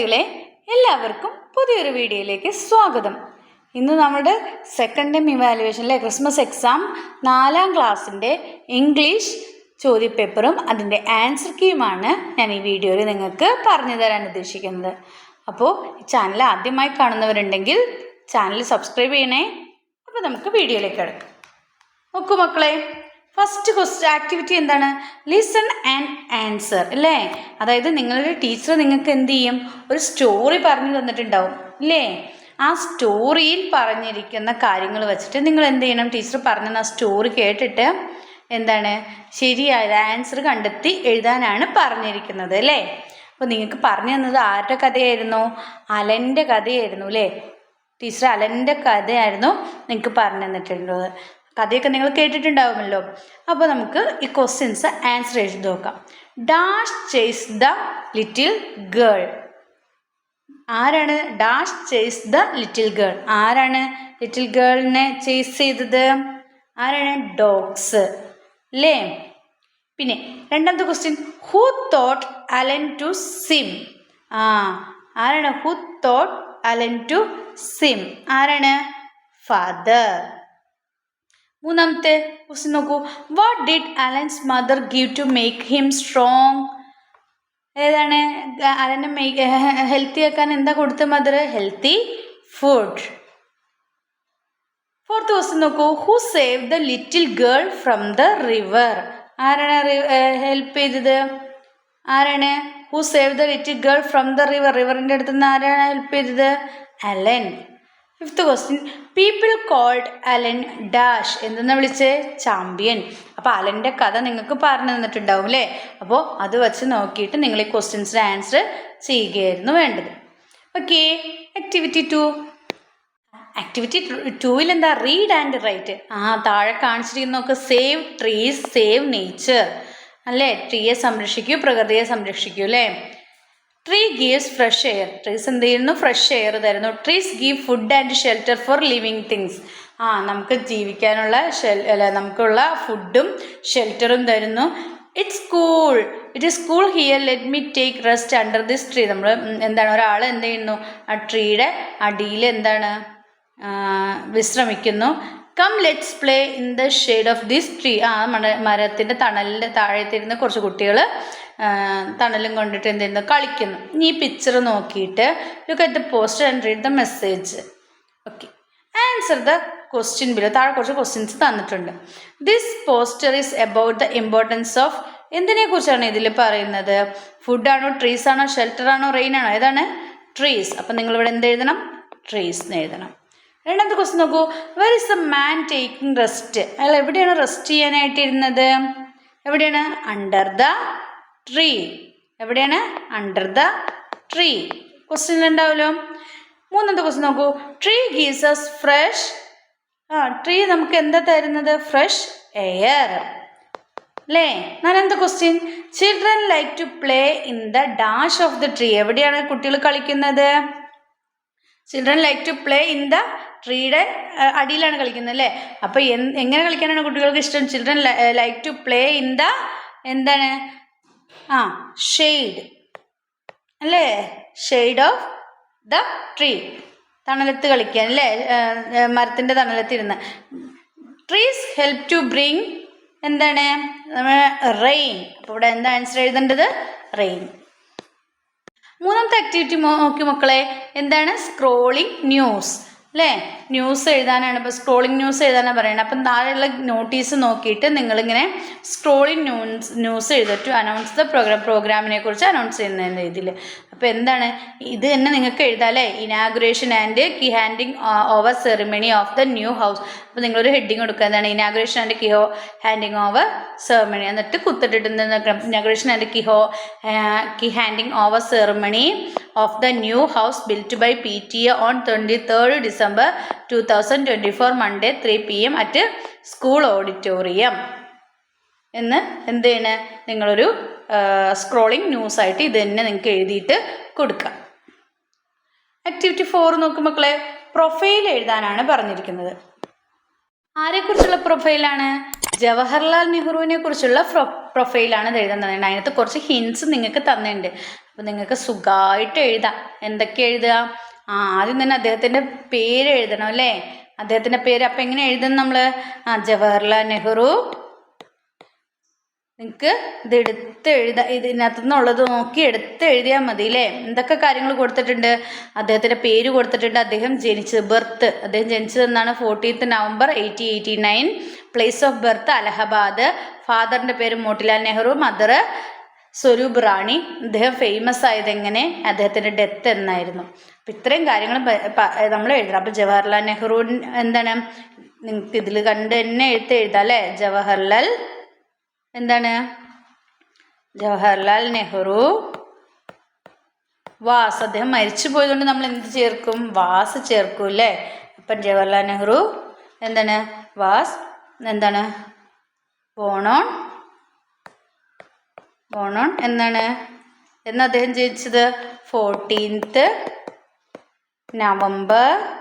വിദ്യാർത്ഥികളെ എല്ലാവർക്കും പുതിയൊരു വീഡിയോയിലേക്ക് സ്വാഗതം. ഇന്ന് നമ്മുടെ സെക്കൻഡ് ടൈം ഇവാലുവേഷനിലെ ക്രിസ്മസ് എക്സാം നാലാം ക്ലാസ്സിന്റെ ഇംഗ്ലീഷ് ചോദ്യപേപ്പറും അതിന്റെ ആൻസർ കീയുമാണ് ഞാൻ ഈ വീഡിയോയിൽ നിങ്ങൾക്ക് പറഞ്ഞു തരാൻ ഉദ്ദേശിക്കുന്നത്. അപ്പോൾ ചാനൽ ആദ്യമായി കാണുന്നവരുണ്ടെങ്കിൽ ചാനൽ സബ്സ്ക്രൈബ് ചെയ്യണേ. അപ്പോൾ നമുക്ക് വീഡിയോയിലേക്ക് കിടക്കാം. നോക്കൂ മക്കളെ. ഫസ്റ്റ് ക്വസ്റ്റ് ആക്ടിവിറ്റി എന്താണ്? ലിസൺ ആൻഡ് ആൻസർ അല്ലേ? അതായത് നിങ്ങളുടെ ടീച്ചർ നിങ്ങൾക്ക് എന്ത് ചെയ്യും? ഒരു സ്റ്റോറി പറഞ്ഞു തന്നിട്ടുണ്ടാവും അല്ലേ ആ സ്റ്റോറിയിൽ പറഞ്ഞിരിക്കുന്ന കാര്യങ്ങൾ വെച്ചിട്ട് നിങ്ങൾ എന്ത് ചെയ്യണം? ടീച്ചർ പറഞ്ഞ ആ സ്റ്റോറി കേട്ടിട്ട് എന്താണ്? ശരിയായ ആൻസർ കണ്ടെത്തി എഴുതാനാണ് പറഞ്ഞിരിക്കുന്നത് അല്ലേ? അപ്പോൾ നിങ്ങൾക്ക് പറഞ്ഞു തന്നത് ആരുടെ കഥയായിരുന്നു? അലന്റെ കഥയായിരുന്നു അല്ലേ? ടീച്ചർ അലന്റെ കഥയായിരുന്നു നിങ്ങൾക്ക് പറഞ്ഞു തന്നിട്ടുള്ളത്. കഥയൊക്കെ നിങ്ങൾ കേട്ടിട്ടുണ്ടാവുമല്ലോ. അപ്പോൾ നമുക്ക് ഈ ക്വസ്റ്റ്യൻസ് ആൻസർ എഴുതി നോക്കാം. Dash chase the little girl ആരാണ് dash chase the little girl ആരാണ് ലിറ്റിൽ ഗേളിനെ ചേസ് ചെയ്തത്? ആരാണ് ഡോഗ്സ് അല്ലേ പിന്നെ രണ്ടാമത്തെ question who taught Alan to swim ആ ആരാണ്? Who taught Alan to swim ആരാണ്? ഫാദർ മൂന്നാമത്തെ ക്വസ്റ്റ്യൻ നോക്കൂ. What did Alan's mother give to make him strong ഏതാണ്? അലനെ മേക്ക് ഹെൽത്തി ആക്കാൻ എന്താ കൊടുത്ത mother healthy food fourth question നോക്കൂ. Who save the little girl from the river ആരാണ് ഹെൽപ്പ് ചെയ്തത്? ആരാണ്? Who save the little girl from the river റിവറിന്റെ അടുത്ത് നിന്ന് ആരാണ് ഹെൽപ്പ് ചെയ്തത്? Alan fifth question people called Alan dash എന്തെന്ന് വിളിച്ച്? ചാമ്പ്യൻ അപ്പോൾ അലന്റെ കഥ നിങ്ങൾക്ക് പറഞ്ഞു തന്നിട്ടുണ്ടാവും അല്ലേ അപ്പോൾ അത് വെച്ച് നോക്കിയിട്ട് നിങ്ങൾ ഈ ക്വസ്റ്റ്യൻസിന്റെ ആൻസർ ചെയ്യുകയായിരുന്നു വേണ്ടത്. ഓക്കെ ആക്ടിവിറ്റി ടു ആക്ടിവിറ്റി ടൂവിൽ എന്താ? റീഡ് ആൻഡ് റൈറ്റ് ആ താഴെ കാണിച്ചിരിക്കുന്ന നോക്ക് സേവ് ട്രീസ് സേവ് നേച്ചർ അല്ലേ? ട്രീയെ സംരക്ഷിക്കൂ പ്രകൃതിയെ സംരക്ഷിക്കൂ അല്ലേ tree gives fresh air trees എന്ത് ചെയ്യുന്നു? ഫ്രഷ് എയർ തരുന്നു. Trees give food and shelter for living things ആ നമുക്ക് ജീവിക്കാനുള്ള ഷെൽ അല്ല നമുക്കുള്ള ഫുഡും ഷെൽട്ടറും തരുന്നു. It's cool it is cool here let me take rest under this tree നമ്മൾ എന്താണ്? ഒരാൾ എന്ത് ചെയ്യുന്നു? ആ ട്രീയുടെ അടിയിൽ എന്താണ്? വിശ്രമിക്കുന്നു. Come let's play in the shade of this tree ആ മര മരത്തിന്റെ തണലിന്റെ താഴത്തിരുന്ന് കുറച്ച് കുട്ടികൾ തണലും കൊണ്ടിട്ട് എന്ത് ചെയ്യുന്നു കളിക്കുന്നു. ഇനി ഈ പിക്ചർ നോക്കിയിട്ട് look at the poster and read the message okay answer the question below താഴെ കുറച്ച് ക്വസ്റ്റ്യൻസ് തന്നിട്ടുണ്ട്. This poster is about the importance of എന്തിനെ കുറിച്ചാണ് ഇതിൽ പറയുന്നത്? ഫുഡാണോ ട്രീസ് ആണോ ഷെൽട്ടർ ആണോ റെയിൻ ആണോ? ഏതാണ്? ട്രീസ് അപ്പം നിങ്ങളിവിടെ എന്ത് എഴുതണം? ട്രീസ് എന്ന് എഴുതണം. രണ്ടാമത്തെ ക്വസ്റ്റ്യൻ നോക്കൂ. Where is the man taking rest അയാൾ എവിടെയാണ് റെസ്റ്റ് ചെയ്യാനായിട്ട് ഇരുന്നത് എവിടെയാണ്? അണ്ടർ ദ ട്രീ എവിടെയാണ്? അണ്ടർ ദ ട്രീ ക്വസ്റ്റ്യൻ ഉണ്ടാവുമല്ലോ മൂന്നാമത്തെ ക്വസ്റ്റ്യൻ നോക്കൂ? ട്രീ ഗീവ്സ് അസ് ഫ്രഷ് ആ ട്രീ നമുക്ക് എന്താ തരുന്നത്? ഫ്രഷ് എയർ അല്ലേ നാലാമത്തെ question children like to play in the dash of the tree എവിടെയാണ് കുട്ടികൾ കളിക്കുന്നത്? Children like to play in the ട്രീയുടെ അടിയിലാണ് കളിക്കുന്നത് അല്ലേ അപ്പോൾ എങ്ങനെ കളിക്കാനാണ് കുട്ടികൾക്ക് ഇഷ്ടം? Children like to play in the എന്താണ്? ആ ഷെയ്ഡ് അല്ലേ? ഷെയ്ഡ് ഓഫ് ദ ട്രീ തണലത്ത് കളിക്കാൻ അല്ലേ? മരത്തിന്റെ തണലത്തിരുന്ന് ട്രീസ് ഹെൽപ്പ് ടു ബ്രിങ് എന്താണ്? റെയിൻ അപ്പോൾ ഇവിടെ എന്താ ആൻസർ എഴുതേണ്ടത്? റെയിൻ മൂന്നാമത്തെ ആക്ടിവിറ്റി നോക്കി മക്കളെ. എന്താണ്? സ്ക്രോളിംഗ് ന്യൂസ് അല്ലേ? ന്യൂസ് എഴുതാനാണ്. ഇപ്പോൾ സ്ക്രോളിംഗ് ന്യൂസ് എഴുതാനാണ് പറയുന്നത് അപ്പം താഴെയുള്ള നോട്ടീസ് നോക്കിയിട്ട് നിങ്ങളിങ്ങനെ സ്ക്രോളിംഗ് ന്യൂസ് ന്യൂസ് എഴുതുക അനൗൺസ് ദ പ്രോഗ്രാം പ്രോഗ്രാമിനെ കുറിച്ച് അനൗൺസ് ചെയ്യുന്ന രീതിയിൽ അപ്പോൾ എന്താണ്? ഇത് തന്നെ നിങ്ങൾക്ക് എഴുതാം അല്ലേ? Inauguration and key handing over ceremony of the new house അപ്പോൾ നിങ്ങളൊരു ഹെഡിങ് കൊടുക്കുക. എന്താണ്? ഇനാഗുറേഷൻ ആൻഡ് കിഹോ ഹാൻഡിങ് ഓവർ സെറിമണി എന്നിട്ട് കുത്തിട്ടിട്ട് inauguration and കിഹോ key handing over ceremony of the new house built by P T A on twenty third December two thousand twenty four Monday three P M at school auditorium എന്ന് എന്ത് നിങ്ങളൊരു scrolling ന്യൂസായിട്ട് ഇത് തന്നെ നിങ്ങൾക്ക് എഴുതിയിട്ട് കൊടുക്കാം. Activity four നോക്കും മക്കളെ പ്രൊഫൈൽ എഴുതാനാണ് പറഞ്ഞിരിക്കുന്നത്. ആരെക്കുറിച്ചുള്ള പ്രൊഫൈലാണ് ജവഹർലാൽ നെഹ്റുവിനെ കുറിച്ചുള്ള പ്രൊഫൈലാണ് ഇത് തന്നെ അതിനകത്ത് കുറച്ച് ഹിൻസ് നിങ്ങൾക്ക് തന്നിട്ടുണ്ട്. അപ്പോൾ നിങ്ങൾക്ക് സുഖമായിട്ട് എഴുതാം. എന്തൊക്കെ എഴുതുക? ആ ആദ്യം തന്നെ അദ്ദേഹത്തിന്റെ പേര് എഴുതണം അല്ലേ? അദ്ദേഹത്തിന്റെ പേര് അപ്പം എങ്ങനെ എഴുതും നമ്മൾ ആ ജവഹർലാൽ നെഹ്റു. നിങ്ങൾക്ക് ഇത് എടുത്ത് എഴുതാ ഇതിനകത്തു നിന്നുള്ളത് നോക്കി എടുത്ത് എഴുതിയാൽ മതി അല്ലേ? എന്തൊക്കെ കാര്യങ്ങൾ കൊടുത്തിട്ടുണ്ട്? അദ്ദേഹത്തിന്റെ പേര് കൊടുത്തിട്ടുണ്ട്. അദ്ദേഹം ജനിച്ചത് ബർത്ത്. അദ്ദേഹം ജനിച്ചത് എന്നാണ് fourteenth November eighty eighty nine place of birth Allahabad ഫാദറിന്റെ പേര് മോട്ടിലാൽ നെഹ്റു മദർ സ്വരൂപ് റാണി അദ്ദേഹം ഫേമസ് ആയത് എങ്ങനെ അദ്ദേഹത്തിന്റെ ഡെത്ത് എന്നായിരുന്നു. അപ്പം ഇത്രയും കാര്യങ്ങൾ നമ്മൾ എഴുതണം. അപ്പം ജവഹർലാൽ നെഹ്റു എന്താണ്? നിങ്ങൾക്ക് ഇതിൽ കണ്ട് തന്നെ എഴുത്ത് എഴുതാം അല്ലേ? ജവഹർലാൽ എന്താണ്? ജവഹർലാൽ നെഹ്റു. വാസ്. അദ്ദേഹം മരിച്ചു പോയതുകൊണ്ട് നമ്മൾ എന്ത് ചേർക്കും? വാസ് ചേർക്കും അല്ലേ? അപ്പം ജവഹർലാൽ നെഹ്റു എന്താണ്? വാസ് എന്താണ്? ബോണോൺ ബോണോൺ എന്നാണ് എന്ന് അദ്ദേഹം ജനിച്ചത്? Fourteenth November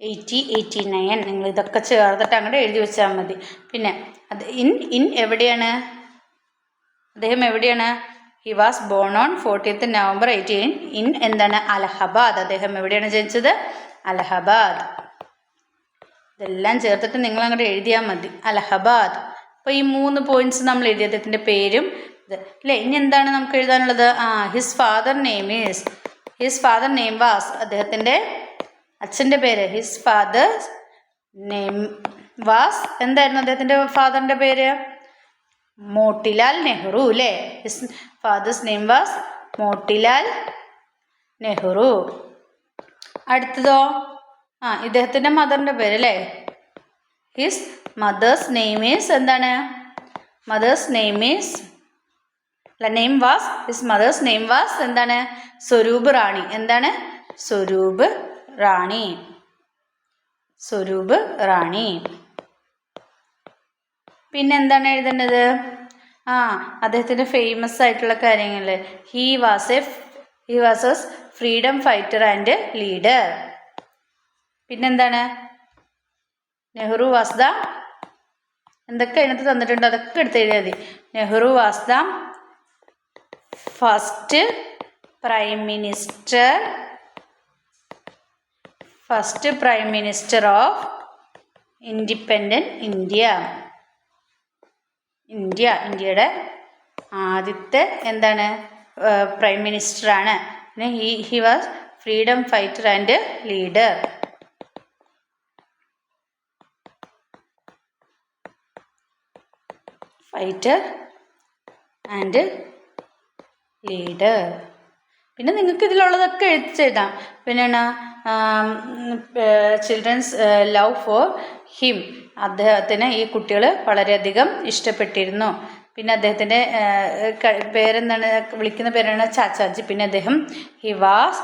eighty eighty nine നിങ്ങൾ ഇതൊക്കെ ചേർത്തിട്ട് അങ്ങോട്ട് എഴുതി വെച്ചാൽ മതി. പിന്നെ അത് ഇൻ ഇൻ എവിടെയാണ്? അദ്ദേഹം എവിടെയാണ്? He was born on fourteenth November eighteen in എന്താണ്? അലഹബാദ്. അദ്ദേഹം എവിടെയാണ് ജനിച്ചത്? അലഹബാദ്. ഇതെല്ലാം ചേർത്തിട്ട് നിങ്ങൾ അങ്ങോട്ട് എഴുതിയാൽ മതി. അലഹബാദ്. അപ്പോൾ ഈ മൂന്ന് പോയിന്റ്സ് നമ്മൾ എഴുതി അദ്ദേഹത്തിന്റെ പേരും ഇത്. അല്ലേ ഇനി എന്താണ് നമുക്ക് എഴുതാനുള്ളത്? ആ his father name is his father name was അദ്ദേഹത്തിന്റെ അച്ഛന്റെ പേര് ഹിസ് ഫാദർ നെയിം വാസ് എന്തായിരുന്നു അദ്ദേഹത്തിന്റെ ഫാദറിന്റെ പേര്? മോട്ടിലാൽ നെഹ്റു അല്ലേ his father's name was Motilal Nehru. അടുത്തതോ? ആ ഇദ്ദേഹത്തിന്റെ മദറിന്റെ പേര് അല്ലേ ഹിസ് മദേഴ്സ് നെയിം ഈസ് എന്താണ്? മദേഴ്സ് നെയിം ഈസ് അല്ല name was his mother's name was എന്താണ്? സ്വരൂപ് റാണി. എന്താണ്? സ്വരൂപ് റാണി. സ്വരൂപ് റാണി. പിന്നെ എന്താണ് എഴുതേണ്ടത്? ആ അദ്ദേഹത്തിന്റെ ഫേമസ് ആയിട്ടുള്ള കാര്യങ്ങൾ he was a he was as freedom fighter and leader പിന്നെന്താണ് നെഹ്റു വാസ് ദ എന്തൊക്കെ അതിനകത്ത് തന്നിട്ടുണ്ട്? അതൊക്കെ എടുത്ത് എഴുതിയാൽ മതി. Nehru was the first prime minister first prime minister of independent India India ഇന്ത്യയുടെ ആദ്യത്തെ എന്താണ്? Prime മിനിസ്റ്ററാണ് he he was freedom fighter and leader fighter and leader പിന്നെ നിങ്ങൾക്ക് ഇതിലുള്ളതൊക്കെ എഴുതിച്ചെഴുതാം പിന്നെയാണ് ചിൽഡ്രൻസ് ലവ് ഫോർ ഹിം അദ്ദേഹത്തിന് ഈ കുട്ടികൾ വളരെയധികം ഇഷ്ടപ്പെട്ടിരുന്നു. പിന്നെ അദ്ദേഹത്തിന്റെ പേരെന്താണ് വിളിക്കുന്ന പേരാണ് ചാച്ചാജി. പിന്നെ അദ്ദേഹം ഹി വാസ്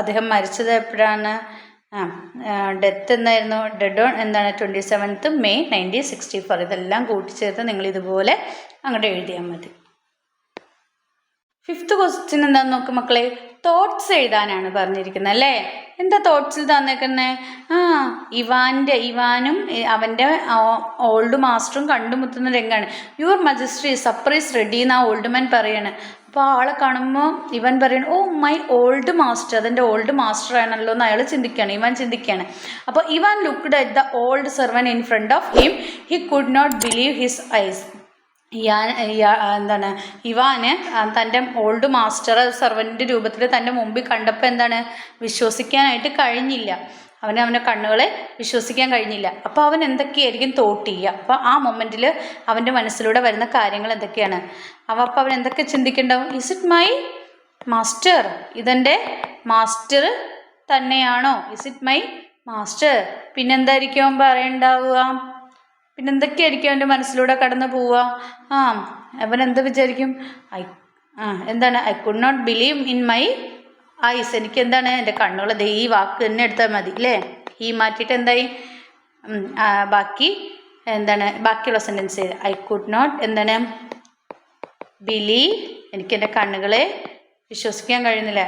അദ്ദേഹം മരിച്ചത് എപ്പോഴാണ്? ഡെത്ത് എന്നായിരുന്നു ഡെഡ് ഓൺ എന്താണ് twenty seventh May nineteen sixty four ഇതെല്ലാം കൂട്ടിച്ചേർത്ത് നിങ്ങൾ ഇതുപോലെ അങ്ങോട്ട് എഴുതിയാൽ മതി. ഫിഫ്ത്ത് ക്വസ്റ്റ്യൻ എന്താന്ന് നോക്ക് മക്കളെ. തോട്ട്സ് എഴുതാനാണ് പറഞ്ഞിരിക്കുന്നത് അല്ലേ? എന്താ തോട്ട്സിൽ തന്നേക്കുന്നത് ആ ഇവാന്റെ ഇവാനും അവന്റെ ഓൾഡ് മാസ്റ്ററും കണ്ടുമുട്ടുന്ന രംഗമാണ് യുവർ മജിസ്ട്രി സർപ്രൈസ് റെഡി എന്ന് ആ ഓൾഡ് മാൻ പറയാണ്. അപ്പോൾ ആളെ കാണുമ്പോൾ ഇവൻ പറയണം ഓ മൈ ഓൾഡ് മാസ്റ്റർ അതെന്റെ ഓൾഡ് മാസ്റ്റർ ആണല്ലോ എന്ന് അയാൾ ചിന്തിക്കുകയാണ് ഇവൻ ചിന്തിക്കുകയാണ് അപ്പോൾ ഇവൻ looked at the old servant in front of him he could not believe his eyes Ivan എന്താണ് ഇവാന് തന്റെ ഓൾഡ് മാസ്റ്റർ സെർവന്റ് രൂപത്തിൽ തന്റെ മുമ്പിൽ കണ്ടപ്പോൾ എന്താണ് വിശ്വസിക്കാനായിട്ട് കഴിഞ്ഞില്ല. അവന് അവന്റെ കണ്ണുകളെ വിശ്വസിക്കാൻ കഴിഞ്ഞില്ല. അപ്പോൾ അവൻ എന്തൊക്കെയായിരിക്കും തോട്ട് ചെയ്യുക? അപ്പോൾ ആ മൊമെന്റിൽ അവന്റെ മനസ്സിലൂടെ വരുന്ന കാര്യങ്ങൾ എന്തൊക്കെയാണ്? അവ അപ്പോൾ അവൻ എന്തൊക്കെ ചിന്തിക്കേണ്ടാവും ഇസ് ഇറ്റ് മൈ മാസ്റ്റർ ഇതെന്റെ മാസ്റ്റർ തന്നെയാണോ? ഇസ് ഇറ്റ് മൈ മാസ്റ്റർ പിന്നെന്തായിരിക്കും അവൻ പറയണ്ടാവുക? പിന്നെ എന്തൊക്കെയായിരിക്കും അവന്റെ മനസ്സിലൂടെ കടന്നു പോവുക? ആ അവൻ എന്ത് വിചാരിക്കും? ഐ ആ എന്താണ്? I could not believe in my eyes എനിക്ക് എന്താണ് എന്റെ കണ്ണുകൾ ദേ ഈ വാക്ക് തന്നെ എടുത്താൽ മതി അല്ലേ ഈ മാറ്റിയിട്ട് എന്തായി? ബാക്കി എന്താണ് ബാക്കിയുള്ള സെന്റൻസ് ഐ കുഡ് നോട്ട് എന്താണ്? ബിലീവ് എനിക്ക് എന്റെ കണ്ണുകളെ വിശ്വസിക്കാൻ കഴിയുന്നില്ല.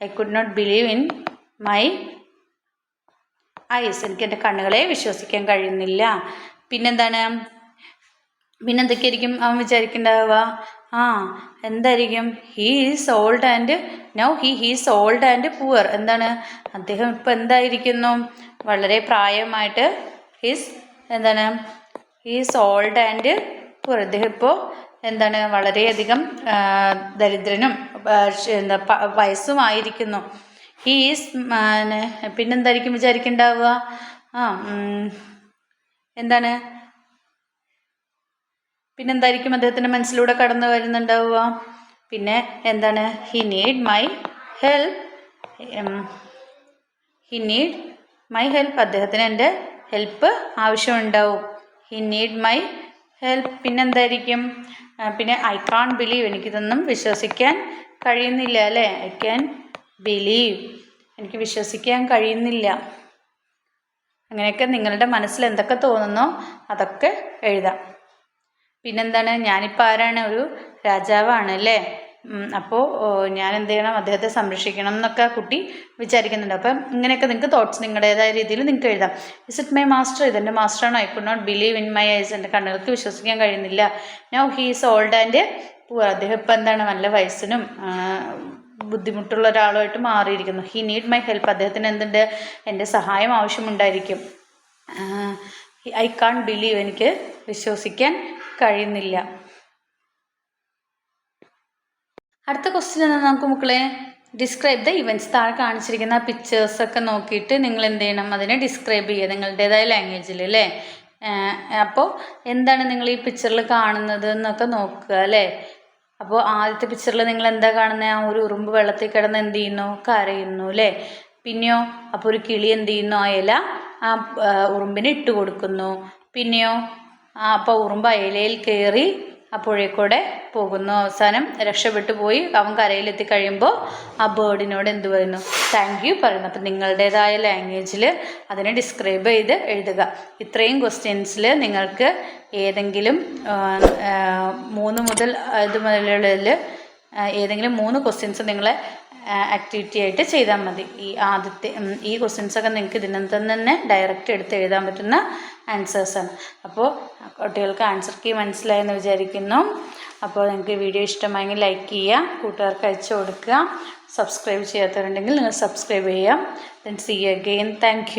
I could not believe in my eyes എനിക്ക് എന്റെ കണ്ണുകളെ വിശ്വസിക്കാൻ കഴിയുന്നില്ല. പിന്നെന്താണ്? പിന്നെ എന്തൊക്കെയായിരിക്കും അവൻ വിചാരിക്കണ്ടാവുക? ആ എന്തായിരിക്കും? He is old and now he he's old and poor എന്താണ്? അദ്ദേഹം ഇപ്പം എന്തായിരിക്കുന്നു? വളരെ പ്രായമായിട്ട് ഹീസ് എന്താണ്? ഹീസ് ഓൾഡ് ആൻഡ് പുവർ അദ്ദേഹം ഇപ്പോൾ എന്താണ്? വളരെയധികം ദരിദ്രനും എന്താ വയസ്സുമായിരിക്കുന്നു. ഹീസ് പിന്നെന്തായിരിക്കും വിചാരിക്കണ്ടാവുക? ആ എന്താണ്? പിന്നെന്തായിരിക്കും അദ്ദേഹത്തിന്റെ മനസ്സിലൂടെ കടന്നു വരുന്നുണ്ടാവുക? പിന്നെ എന്താണ്? He need my help he need my help അദ്ദേഹത്തിന് എന്റെ ഹെൽപ്പ് ആവശ്യമുണ്ടാവും. ഹി നീഡ് മൈ ഹെൽപ്പ് പിന്നെന്തായിരിക്കും? പിന്നെ ഐ കാൺ ബിലീവ് എനിക്കിതൊന്നും വിശ്വസിക്കാൻ കഴിയുന്നില്ല അല്ലേ? ഐ ക്യാൻ ബിലീവ് എനിക്ക് വിശ്വസിക്കാൻ കഴിയുന്നില്ല. അങ്ങനെയൊക്കെ നിങ്ങളുടെ മനസ്സിൽ എന്തൊക്കെ തോന്നുന്നോ അതൊക്കെ എഴുതാം. പിന്നെന്താണ്? ഞാനിപ്പോൾ ആരാണ്? ഒരു രാജാവാണ് അല്ലേ? അപ്പോൾ ഞാൻ എന്ത് ചെയ്യണം അദ്ദേഹത്തെ സംരക്ഷിക്കണം എന്നൊക്കെ കുട്ടി വിചാരിക്കുന്നുണ്ട്. അപ്പം ഇങ്ങനെയൊക്കെ നിങ്ങൾക്ക് തോട്ട്സ് നിങ്ങളുടേതായ രീതിയിൽ നിങ്ങൾക്ക് എഴുതാം. ഇസ് ഇറ്റ് മൈ മാസ്റ്റർ ഇതെന്റെ മാസ്റ്ററാണോ I could not believe in my eyes എന്റെ കണ്ണുകൾക്ക് വിശ്വസിക്കാൻ കഴിയുന്നില്ല. Now he's old and poor അദ്ദേഹം ഇപ്പം എന്താണ്? നല്ല വയസ്സിനും ബുദ്ധിമുട്ടുള്ള ഒരാളുമായിട്ട് മാറിയിരിക്കുന്നു. ഹി നീഡ് മൈ ഹെൽപ്പ് അദ്ദേഹത്തിന് എന്തുണ്ട്? എന്റെ സഹായം ആവശ്യമുണ്ടായിരിക്കും. ഐ കാൺ ബിലീവ് എനിക്ക് വിശ്വസിക്കാൻ കഴിയുന്നില്ല. അടുത്ത ക്വസ്റ്റ്യൻ എന്താ നമുക്ക് മക്കളെ? ഡിസ്ക്രൈബ് ദ ഇവന്റ്സ് താഴെ കാണിച്ചിരിക്കുന്ന പിക്ചേഴ്സ് ഒക്കെ നോക്കിയിട്ട് നിങ്ങൾ എന്ത് ചെയ്യണം? അതിനെ ഡിസ്ക്രൈബ് ചെയ്യുക. നിങ്ങളുടേതായ ലാംഗ്വേജിൽ അല്ലേ? അപ്പോൾ എന്താണ് നിങ്ങൾ ഈ പിക്ചറിൽ കാണുന്നത് എന്നൊക്കെ നോക്കുക അല്ലേ? അപ്പോൾ ആദ്യത്തെ പിക്ചറിൽ നിങ്ങൾ എന്താ കാണുന്നത് ആ ഒരു ഉറുമ്പ് വെള്ളത്തിൽ കിടന്ന് എന്ത് ചെയ്യുന്നു? കരയുന്നു അല്ലേ? പിന്നെയോ അപ്പോൾ ഒരു കിളി എന്ത് ചെയ്യുന്നു? ആ ഇല ആ ഉറുമ്പിന് ഇട്ട് കൊടുക്കുന്നു. പിന്നെയോ അപ്പോൾ ഉറുമ്പ് ആ ഇലയിൽ കയറി ആ പുഴയിൽ പോകുന്നു. അവസാനം രക്ഷപ്പെട്ടു പോയി. അവൻ കരയിലെത്തി കഴിയുമ്പോൾ ആ ബേർഡിനോട് എന്ത് പറയുന്നു? താങ്ക് യു പറയുന്നു. അപ്പം നിങ്ങളുടേതായ ലാംഗ്വേജിൽ അതിനെ ഡിസ്ക്രൈബ് ചെയ്ത് എഴുതുക. ഇത്രയും ക്വസ്റ്റ്യൻസിൽ നിങ്ങൾക്ക് ഏതെങ്കിലും മൂന്ന് മുതൽ ഇത് മുതലുള്ളതിൽ ഏതെങ്കിലും മൂന്ന് ക്വസ്റ്റ്യൻസ് നിങ്ങളെ ആക്ടിവിറ്റി ആയിട്ട് ചെയ്താൽ മതി. ഈ ആദ്യത്തെ ഈ ക്വസ്റ്റ്യൻസൊക്കെ നിങ്ങൾക്ക് ഇതിനകത്ത് തന്നെ ഡയറക്റ്റ് എടുത്ത് എഴുതാൻ പറ്റുന്ന ആൻസേഴ്സാണ് അപ്പോൾ കുട്ടികൾക്ക് ആൻസർ കീ മനസ്സിലായെന്ന് വിചാരിക്കുന്നു. അപ്പോൾ നിങ്ങൾക്ക് വീഡിയോ ഇഷ്ടമായെങ്കിൽ ലൈക്ക് ചെയ്യുക കൂട്ടുകാർക്ക് അയച്ചു കൊടുക്കുക. സബ്സ്ക്രൈബ് ചെയ്യാത്തവരുണ്ടെങ്കിൽ നിങ്ങൾ സബ്സ്ക്രൈബ് ചെയ്യാം ദെൻ സി അഗെയിൻ താങ്ക്